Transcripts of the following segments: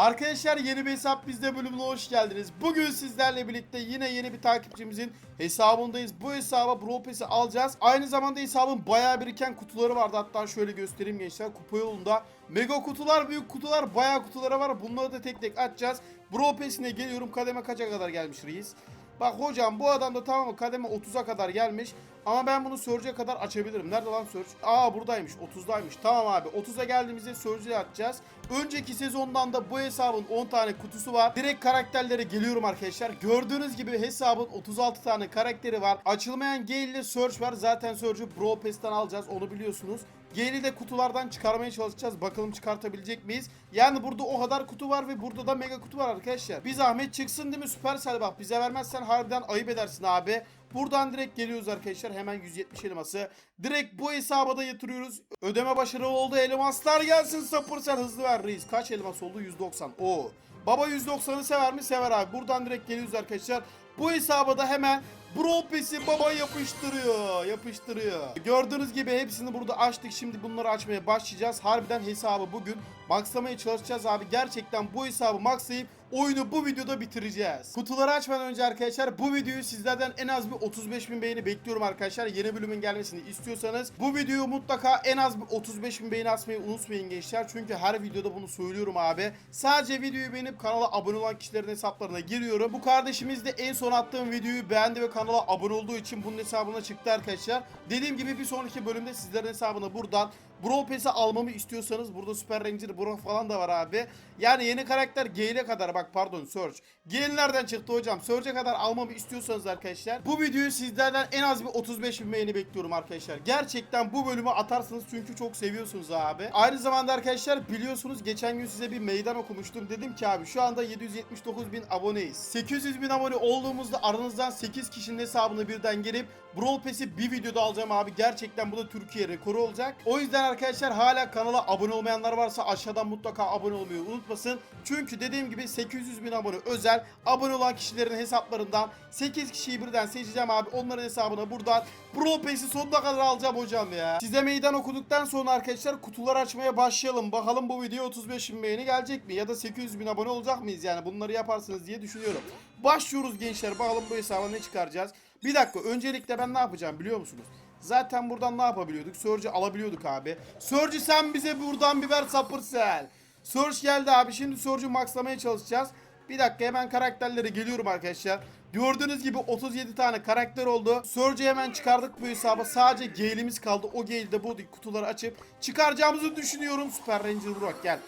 Arkadaşlar yeni bir hesap bizde bölümüne hoş geldiniz. Bugün sizlerle birlikte yine yeni bir takipçimizin hesabındayız. Bu hesaba Brawl Pass'i alacağız. Aynı zamanda hesabın bayağı biriken kutuları vardı. Hatta şöyle göstereyim gençler. Kupa yolunda mega kutular, büyük kutular, bayağı kutulara var. Bunları da tek tek açacağız. Brawl Pass'ine geliyorum. Kademe kaça kadar gelmiş reis? Bak hocam bu adam da tamam kademe 30'a kadar gelmiş. Ama ben bunu Surge'e kadar açabilirim. Nerede lan Surge? Aa buradaymış. 30'daymış. Tamam abi. 30'a geldiğimizde Surge'e atacağız. Önceki sezondan da bu hesabın 10 tane kutusu var. Direkt karakterlere geliyorum arkadaşlar. Gördüğünüz gibi hesabın 36 tane karakteri var. Açılmayan Gale ile Surge var. Zaten Surge'ü Brawl Pass'ten alacağız. Onu biliyorsunuz. Gale'i de kutulardan çıkarmaya çalışacağız. Bakalım çıkartabilecek miyiz? Yani burada o kadar kutu var ve burada da mega kutu var arkadaşlar. Bir zahmet çıksın değil mi Supercell bak. Bize vermezsen harbiden ayıp edersin abi. Buradan direkt geliyoruz arkadaşlar. Hemen 170 elması. Direkt bu hesaba da yatırıyoruz. Ödeme başarılı oldu. Elmaslar gelsin Supercell hızlı ver reis. Kaç elmas oldu? 190. Oo. Baba 190'ı sever mi? Sever abi. Buradan direkt geliyoruz arkadaşlar. Bu hesaba da hemen Brawl Pass'i baba yapıştırıyor. Yapıştırıyor. Gördüğünüz gibi hepsini burada açtık. Şimdi bunları açmaya başlayacağız. Harbiden hesabı bugün maxlamaya çalışacağız abi. Gerçekten bu hesabı maxlayıp oyunu bu videoda bitireceğiz. Kutuları açmadan önce arkadaşlar bu videoyu sizlerden en az bir 35 bin beğeni bekliyorum arkadaşlar. Yeni bölümün gelmesini istiyorsanız bu videoyu mutlaka en az bir 35 bin beğeni atmayı unutmayın gençler. Çünkü her videoda bunu söylüyorum abi. Sadece videoyu beğenip kanala abone olan kişilerin hesaplarına giriyorum. Bu kardeşimiz de en son attığım videoyu beğendi ve kanala abone olduğu için bunun hesabına çıktı arkadaşlar. Dediğim gibi bir sonraki bölümde sizlerin hesabına buradan Brawl Pass'i almamı istiyorsanız burada Super Ranger Bro falan da var abi. Yani yeni karakter Gale'e kadar bak pardon Surge. Gale nereden çıktı hocam? Surge'e kadar almamı istiyorsanız arkadaşlar bu videoyu sizlerden en az bir 35 bin beğeni bekliyorum arkadaşlar. Gerçekten bu bölümü atarsınız çünkü çok seviyorsunuz abi. Aynı zamanda arkadaşlar biliyorsunuz geçen gün size bir meydan okumuştum. Dedim ki abi şu anda 779 bin aboneyiz. 800 bin abone olduğumuzda aranızdan 8 kişinin hesabını birden gelip Brawl Pass'i bir videoda alacağım abi. Gerçekten bu da Türkiye rekoru olacak. O yüzden arkadaşlar hala kanala abone olmayanlar varsa aşağıdan mutlaka abone olmayı unutmasın. Çünkü dediğim gibi 800 bin abone özel abone olan kişilerin hesaplarından 8 kişiyi birden seçeceğim abi. Onların hesabına buradan Brawl Pass'i sonuna kadar alacağım hocam ya. Size meydan okuduktan sonra arkadaşlar kutular açmaya başlayalım. Bakalım bu video 35 bin beğeni gelecek mi? Ya da 800 bin abone olacak mıyız yani? Bunları yaparsınız diye düşünüyorum. Başlıyoruz gençler. Bakalım bu hesaba ne çıkaracağız. Bir dakika öncelikle ben ne yapacağım biliyor musunuz? Zaten buradan ne yapabiliyorduk? Surge'ı alabiliyorduk abi. Surge'ı sen bize buradan biber sapırsel. Surge geldi abi. Şimdi Surge'u maxlamaya çalışacağız. Bir dakika hemen karakterlere geliyorum arkadaşlar. Gördüğünüz gibi 37 tane karakter oldu. Surge'ı hemen çıkardık bu hesaba. Sadece Gale'imiz kaldı. O Gale'de bu kutuları açıp çıkaracağımızı düşünüyorum. Super Ranger Burak gel.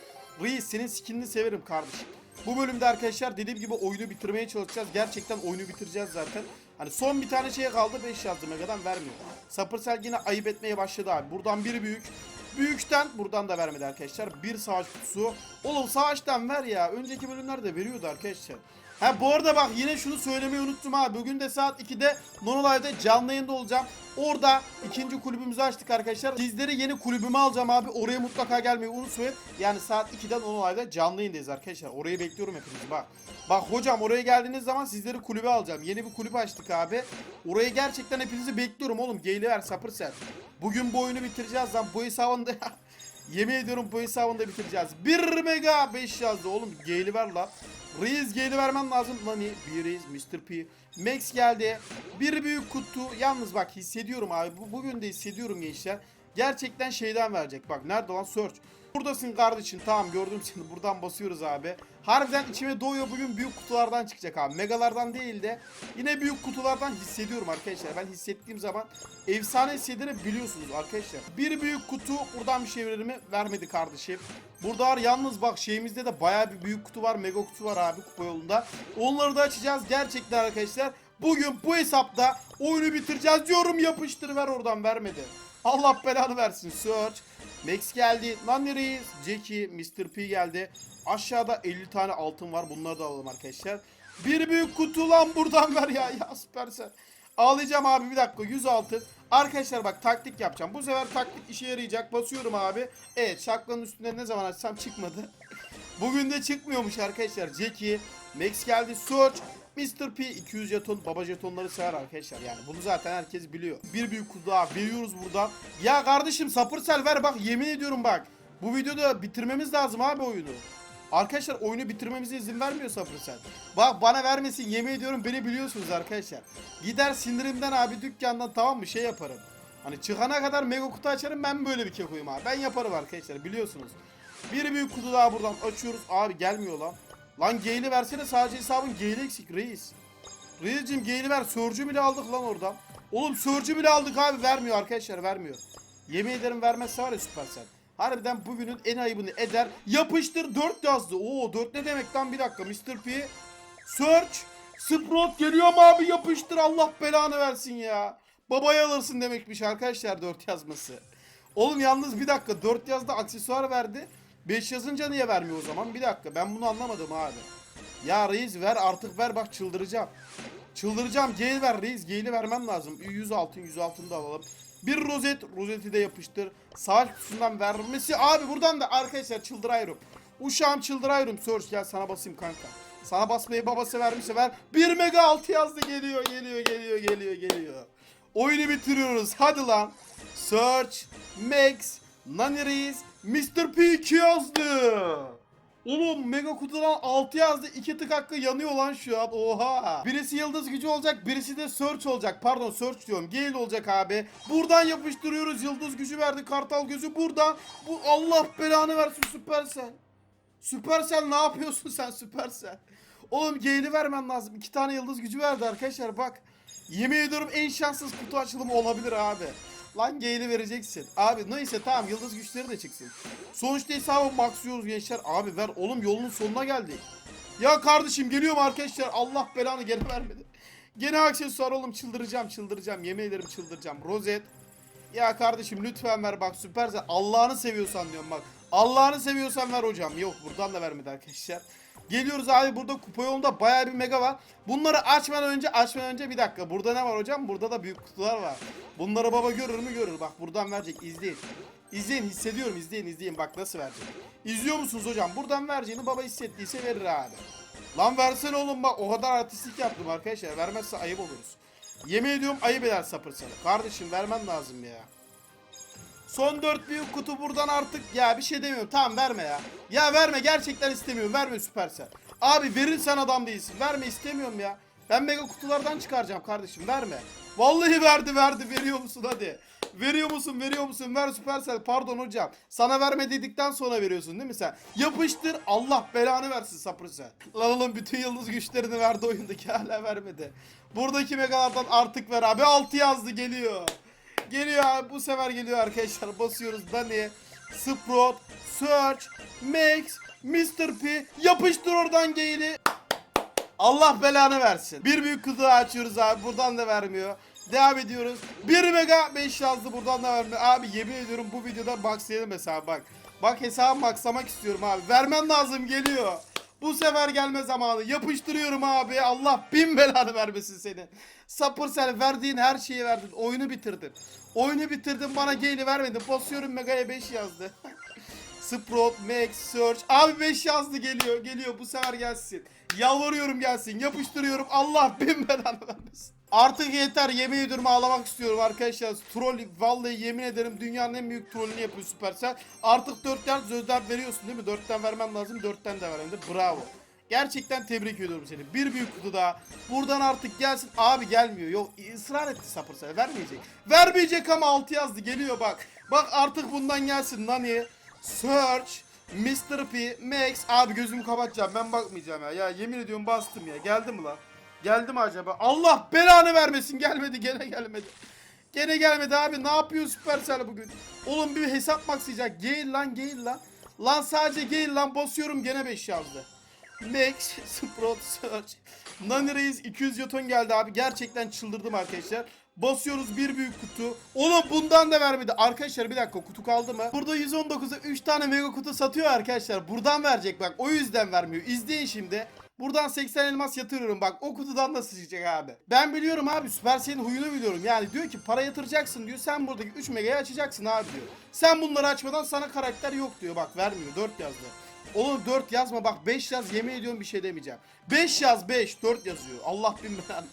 Reis senin skinini severim kardeşim. Bu bölümde arkadaşlar dediğim gibi oyunu bitirmeye çalışacağız. Gerçekten oyunu bitireceğiz zaten. Hani son bir tane şey kaldı 5 yazdı Mega'dan vermiyor. Sapırsel yine ayıp etmeye başladı abi. Buradan biri büyük. Büyükten buradan da vermedi arkadaşlar. Bir savaş kutusu. Oğlum savaştan ver ya. Önceki bölümlerde veriyordu arkadaşlar. Ha bu arada bak yine şunu söylemeyi unuttum abi. Bugün de saat 2'de Nonolive'de canlı yayında olacağım. Orada ikinci kulübümüzü açtık arkadaşlar. Sizleri yeni kulübüme alacağım abi. Oraya mutlaka gelmeyi unutmayın. Yani saat 2'de Nonolive'de canlı yayındayız arkadaşlar. Orayı bekliyorum hepinizi bak. Bak hocam oraya geldiğiniz zaman sizleri kulübe alacağım. Yeni bir kulüp açtık abi. Oraya gerçekten hepinizi bekliyorum oğlum. Geyli ver sapır sen. Bugün bu oyunu bitireceğiz lan. Bu hesabında Yemin ediyorum bu hesabında bitireceğiz. 1 mega 5 yazdı oğlum. Geyli ver lan. Reis geyli vermem lazım. Nani, bir Reis, Mr. P. Max geldi. Bir büyük kutu. Yalnız bak hissediyorum abi. Bu, bugün de hissediyorum gençler. Gerçekten şeyden verecek. Bak nerede lan search. Buradasın kardeşim. Tamam gördüm seni. Buradan basıyoruz abi. Harbiden içime doğuyor bugün büyük kutulardan çıkacak abi. Megalardan değil de yine büyük kutulardan hissediyorum arkadaşlar. Ben hissettiğim zaman efsane hissediğini biliyorsunuz arkadaşlar. Bir büyük kutu buradan bir şey verir mi? Vermedi kardeşim. Burada var yalnız bak şeyimizde de bayağı bir büyük kutu var. Mega kutu var abi kupa yolunda. Onları da açacağız gerçekten arkadaşlar. Bugün bu hesapta oyunu bitireceğiz diyorum yapıştır ver oradan vermedi. Allah belanı versin Search. Max geldi. Lan nereyiz? Jackie, Mr. P geldi. Aşağıda 50 tane altın var. Bunları da alalım arkadaşlar. Bir büyük kutu lan buradan ver ya. Ya süpersen. Ağlayacağım abi bir dakika 100 altın. Arkadaşlar bak taktik yapacağım. Bu sefer taktik işe yarayacak. Basıyorum abi. Evet şaklanın üstünde ne zaman açsam çıkmadı. Bugün de çıkmıyormuş arkadaşlar. Jackie, Max geldi. Search, Mr. P 200 jeton baba jetonları sever arkadaşlar yani bunu zaten herkes biliyor. Bir büyük kutu daha veriyoruz buradan. Ya kardeşim sapırsel ver bak yemin ediyorum bak. Bu videoda bitirmemiz lazım abi oyunu. Arkadaşlar oyunu bitirmemize izin vermiyor Supercell. Bak bana vermesin yemin ediyorum beni biliyorsunuz arkadaşlar. Gider sinirimden abi dükkandan tamam mı şey yaparım. Hani çıkana kadar mega kutu açarım ben böyle bir kekoyum abi. Ben yaparım arkadaşlar biliyorsunuz. Bir büyük kutu daha buradan açıyoruz. Abi gelmiyor lan. Lan Gale'i versene sadece hesabın Gale'i eksik reis. Reis'cim Gale'i ver. Surge'ü bile aldık lan oradan. Oğlum Surge'ü bile aldık abi vermiyor arkadaşlar vermiyor. Yemin ederim vermezse var ya Supercell. Harbiden bugünün en ayıbını eder. Yapıştır 4 yazdı. Oo 4 ne demek lan bir dakika Mr. P. Search. Sprout geliyor mu abi yapıştır Allah belanı versin ya. Babaya alırsın demekmiş arkadaşlar 4 yazması. Oğlum yalnız bir dakika 4 yazda aksesuar verdi. 5 yazınca niye vermiyor o zaman? Bir dakika ben bunu anlamadım abi. Ya reis ver artık ver bak çıldıracağım. Çıldıracağım. Gale ver reis. Gale'i vermem lazım. 100 altın 100 altın da alalım. Bir rozet. Rozeti de yapıştır. Savaş kutusundan vermesi. Abi buradan da arkadaşlar çıldırıyorum. Uşağım çıldırıyorum. Search gel sana basayım kanka. Sana basmayı babası vermişse ver. 1 mega 6 yazdı geliyor geliyor geliyor geliyor geliyor. Oyunu bitiriyoruz. Hadi lan. Search, Max, Nani Reis, Mr. P 2 yazdı. Oğlum mega kutudan 6 yazdı. 2 tık hakkı yanıyor lan şu an. Oha. Birisi yıldız gücü olacak. Birisi de search olacak. Pardon search diyorum. Gale olacak abi. Buradan yapıştırıyoruz. Yıldız gücü verdi. Kartal gözü buradan. Bu Allah belanı versin Supercell. Supercell ne yapıyorsun sen Supercell? Oğlum Gale'i vermen lazım. 2 tane yıldız gücü verdi arkadaşlar bak. Yemin ediyorum en şanssız kutu açılımı olabilir abi. Lan Gale'i vereceksin. Abi neyse tamam yıldız güçleri de çıksın. Sonuçta hesabı maxlıyoruz gençler. Abi ver oğlum yolunun sonuna geldik. Ya kardeşim geliyorum arkadaşlar. Allah belanı geri vermedi. Gene aksesuar oğlum çıldıracağım çıldıracağım. Yemin ederim çıldıracağım. Rozet. Ya kardeşim lütfen ver bak süperse Allah'ını seviyorsan diyorum bak. Allah'ını seviyorsan ver hocam. Yok buradan da vermedi arkadaşlar. Geliyoruz abi burada kupa yolunda bayağı bir mega var. Bunları açmadan önce açmadan önce bir dakika. Burada ne var hocam? Burada da büyük kutular var. Bunları baba görür mü görür. Bak buradan verecek izleyin. İzleyin hissediyorum izleyin izleyin bak nasıl verecek. İzliyor musunuz hocam? Buradan vereceğini baba hissettiyse verir abi. Lan versene oğlum bak o kadar artistlik yaptım arkadaşlar. Vermezse ayıp oluruz. Yemin ediyorum ayıp eder sapır sana. Kardeşim vermen lazım ya. Son 4 büyük kutu buradan artık ya bir şey demiyorum. Tamam verme ya. Ya verme gerçekten istemiyorum. Verme Süpersel. Abi verirsen adam değilsin. Verme istemiyorum ya. Ben mega kutulardan çıkaracağım kardeşim. Verme. Vallahi verdi verdi. Veriyor musun hadi. Veriyor musun veriyor musun? Ver Süpersel. Pardon hocam. Sana verme dedikten sonra veriyorsun değil mi sen? Yapıştır. Allah belanı versin sapırsel. Lan oğlum bütün yıldız güçlerini verdi oyundaki hala vermedi. Buradaki megalardan artık ver abi. 6 yazdı geliyor. Geliyor abi bu sefer geliyor arkadaşlar. Basıyoruz Dani, Sprout, Search, Max, Mr. P. Yapıştır oradan Gale'i. Allah belanı versin. Bir büyük kutu açıyoruz abi. Buradan da vermiyor. Devam ediyoruz. 1 mega 5 yazdı buradan da vermiyor. Abi yemin ediyorum bu videoda maxlayalım hesabı bak. Bak hesabı maxlamak istiyorum abi. Vermem lazım geliyor. Bu sefer gelme zamanı. Yapıştırıyorum abi. Allah bin belanı vermesin seni. Sapır sen verdiğin her şeyi verdin. Oyunu bitirdin. Oyunu bitirdin bana Gale'i vermedin. Basıyorum Mega'ya 5 yazdı. Sprout, Max, Search. Abi 5 yazdı geliyor. Geliyor bu sefer gelsin. Yalvarıyorum gelsin. Yapıştırıyorum. Allah bin belanı vermesin. Artık yeter. Yemin ediyorum ağlamak istiyorum arkadaşlar. Troll vallahi yemin ederim dünyanın en büyük trollünü yapıyor Supercell. Artık 4 yaz sözler veriyorsun değil mi? 4'ten vermen lazım. 4'ten de vermem de. Bravo. Gerçekten tebrik ediyorum seni. Bir büyük kutu daha. Buradan artık gelsin. Abi gelmiyor. Yok ısrar etti Supercell. Vermeyecek. Vermeyecek ama 6 yazdı. Geliyor bak. Bak artık bundan gelsin. Nani. Search. Mr. P, Max. Abi gözümü kapatacağım. Ben bakmayacağım ya. Ya yemin ediyorum bastım ya. Geldi mi lan? Geldi mi acaba? Allah belanı vermesin. Gelmedi. Gene gelmedi. Gene gelmedi abi. Ne yapıyor Supercell bugün? Oğlum bir hesap maksayacak. Gale lan Gale lan. Lan sadece Gale lan basıyorum gene 5 yazdı. Max, Sprout, Search. Nani Reis 200 jeton geldi abi. Gerçekten çıldırdım arkadaşlar. Basıyoruz bir büyük kutu. Oğlum bundan da vermedi. Arkadaşlar bir dakika kutu kaldı mı? Burada 119'a 3 tane mega kutu satıyor arkadaşlar. Buradan verecek bak. O yüzden vermiyor. İzleyin şimdi. Buradan 80 elmas yatırıyorum bak. O kutudan da sıçacak abi. Ben biliyorum abi. Supercell'in huyunu biliyorum. Yani diyor ki para yatıracaksın diyor. Sen buradaki 3 megayı açacaksın abi diyor. Sen bunları açmadan sana karakter yok diyor. Bak vermiyor. 4 yazdı. Oğlum 4 yazma bak 5 yaz yemin ediyorum bir şey demeyeceğim. 5 yaz 5 4 yazıyor. Allah bin belanı.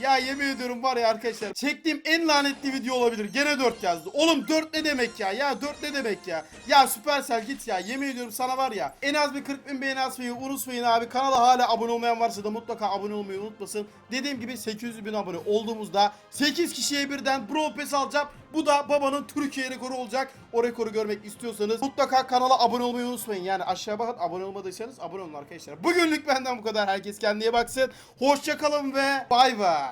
Ya yemin ediyorum var ya arkadaşlar. Çektiğim en lanetli video olabilir. Gene 4 yazdı. Oğlum 4 ne demek ya? Ya 4 ne demek ya? Ya Supercell git ya. Yemin ediyorum sana var ya. En az bir 40 bin beğeni atmayı unutmayın abi. Kanala hala abone olmayan varsa da mutlaka abone olmayı unutmasın. Dediğim gibi 800 bin abone olduğumuzda 8 kişiye birden Brawl Pass alacağım. Bu da babanın Türkiye rekoru olacak. O rekoru görmek istiyorsanız mutlaka kanala abone olmayı unutmayın. Yani aşağı bakın abone olmadıysanız abone olun arkadaşlar. Bugünlük benden bu kadar. Herkes kendine baksın. Hoşçakalın ve bay bay.